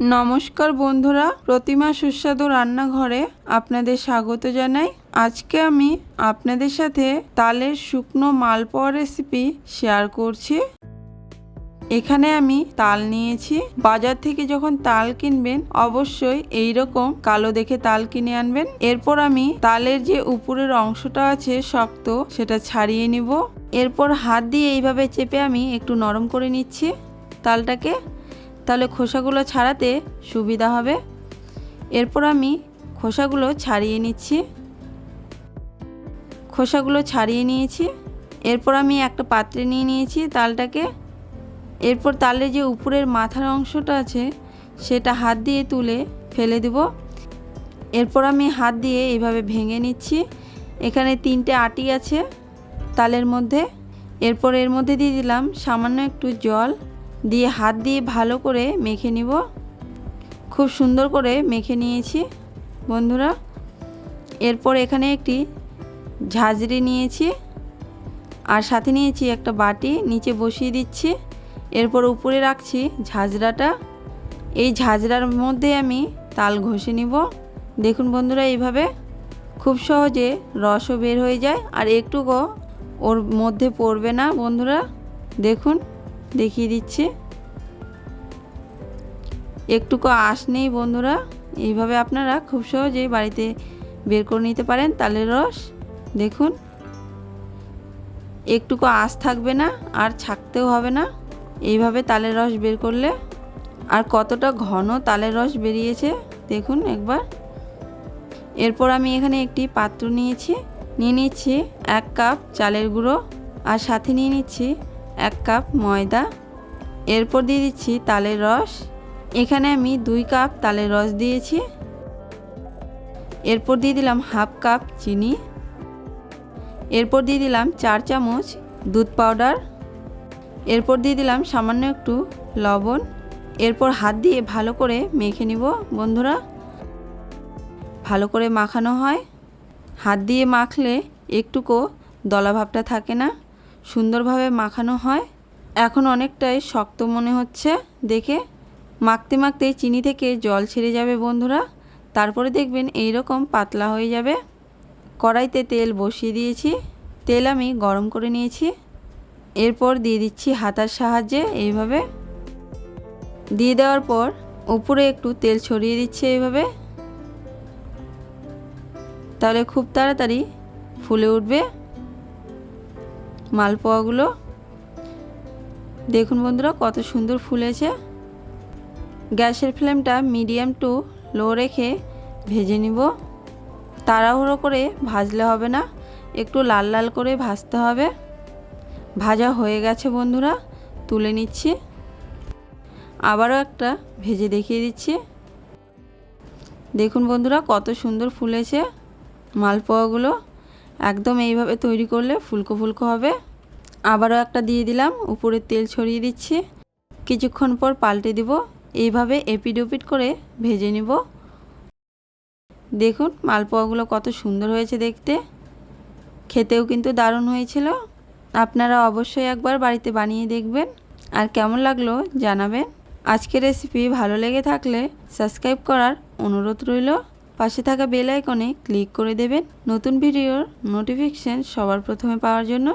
নমস্কার বন্ধুরা, প্রতিমা সুস্বাদু রান্নাঘরে আপনাদের স্বাগত জানাই। আজকে আমি আপনাদের সাথে তালের শুকনো মালপোয়া রেসিপি শেয়ার করছি। এখানে আমি তাল নিয়েছি। বাজার থেকে যখন তাল কিনবেন, অবশ্যই এই রকম কালো দেখে তাল কিনে আনবেন। এরপর আমি তালের যে উপরের অংশটা আছে শক্ত, সেটা ছাড়িয়ে নিব। এরপর হাত দিয়ে এইভাবে চেপে আমি একটু নরম করে নিচ্ছি। তালটাকে তাহলে খোসাগুলো ছাড়াতে সুবিধা হবে। এরপর আমি খোসাগুলো ছাড়িয়ে নিচ্ছি। খোসাগুলো ছাড়িয়ে নিয়েছি। এরপর আমি একটা পাত্রে নিয়ে নিয়েছি তালটাকে। এরপর তালের যে উপরের মাথার অংশটা আছে, সেটা হাত দিয়ে তুলে ফেলে দেব। এরপর আমি হাত দিয়ে এইভাবে ভেঙে নিচ্ছি। এখানে তিনটে আটি আছে তালের মধ্যে। এরপর এর মধ্যে দিয়ে দিলাম সামান্য একটু জল। দিয়ে হাত দিয়ে ভালো করে মেখে নিব। খুব সুন্দর করে মেখে নিয়েছি, বন্ধুরা। এরপর এখানে একটি ঝাঁঝরি নিয়েছি আর সাথে নিয়েছি একটা বাটি, নিচে বসিয়ে দিচ্ছি। এরপর উপরে রাখছি ঝাঁঝরাটা। এই ঝাঁঝরার মধ্যে আমি তাল ঘষে নিব। দেখুন বন্ধুরা, এইভাবে খুব সহজে রসও বের হয়ে যায় আর একটুকু ওর মধ্যে পড়বে না, বন্ধুরা। দেখুন দেখিয়ে দিচ্ছি। একটুকু আঁশ নেই বন্ধুরা। এইভাবে আপনারা খুব সহজেই বাড়িতে বের করে নিতে পারেন তালের রস। দেখুন। একটুকু আঁশ থাকবে না, আর ছাকতেও হবে না। এইভাবে তালের রস বের করলে। আর কতটা ঘন তালের রস বেরিয়েছে, দেখুন একবার। এরপর আমি এখানে একটি পাত্র নিয়েছি। নিয়ে নিচ্ছি এক কাপ চালের গুঁড়ো। আর সাথে নিয়ে নিচ্ছি এক কাপ ময়দা, এরপর দিয়ে দিচ্ছি তালের রস। এখানে আমি দুই কাপ তালের রস দিয়েছি। এরপর দিয়ে দিলাম হাফ কাপ চিনি। এরপর দিয়ে দিলাম চার চামচ দুধ পাউডার। এরপর দিয়ে দিলাম সামান্য একটু লবণ। এরপর হাত দিয়ে ভালো করে মেখে নিব, বন্ধুরা। ভালো করে মাখানো হয়। হাত দিয়ে মাখলে একটুকু দলাভাবটা থাকে না। সুন্দরভাবে মাখানো হয়। এখন অনেকটাই শক্ত মনে হচ্ছে দেখে। মাখতে মাখতে চিনি থেকে জল ছেড়ে যাবে বন্ধুরা। তারপরে দেখবেন এই রকম পাতলা হয়ে যাবে। কড়াইতে তেল বসিয়ে দিয়েছি। তেল আমি গরম করে নিয়েছি। এরপর দিয়ে দিচ্ছি হাতার সাহায্যে এইভাবে। দিয়ে দেওয়ার পর উপরে একটু তেল ছড়িয়ে দিচ্ছি এইভাবে। তাহলে খুব তাড়াতাড়ি ফুলে উঠবে। মালপোয়াগুলো। দেখুন বন্ধুরা, কত সুন্দর ফুলেছে। গ্যাসের ফ্লেমটা মিডিয়াম টু লো রেখে ভেজে নিব। তাড়াহুড়ো করে ভাজলে হবে না, একটু লাল লাল করে ভাজতে হবে। ভাজা হয়ে গেছে বন্ধুরা, তুলে নিচ্ছি। আবারও একটা ভেজে দেখিয়ে দিচ্ছি। দেখুন বন্ধুরা, কত সুন্দর ফুলেছে মালপোয়াগুলো। একদম এইভাবে তৈরি করলে ফুলকো ফুলকো হবে। আবারও একটা দিয়ে দিলাম, উপরে তেল ছড়িয়ে দিচ্ছি। কিছুক্ষণ পর পাল্টে দিব, এইভাবে এপিড ওপিড করে ভেজে নিব। দেখুন, মালপোয়াগুলো কত সুন্দর হয়েছে দেখতে। খেতেও কিন্তু দারুণ হয়েছিল। আপনারা অবশ্যই একবার বাড়িতে বানিয়ে দেখবেন। আর কেমন লাগল জানাবেন। আজকের রেসিপি ভালো লেগে থাকলে সাবস্ক্রাইব করার অনুরোধ রইল। পাশে থাকা বেল আইকনে ক্লিক করে দেবেন। নতুন ভিডিওর নোটিফিকেশান সবার প্রথমে পাওয়ার জন্য।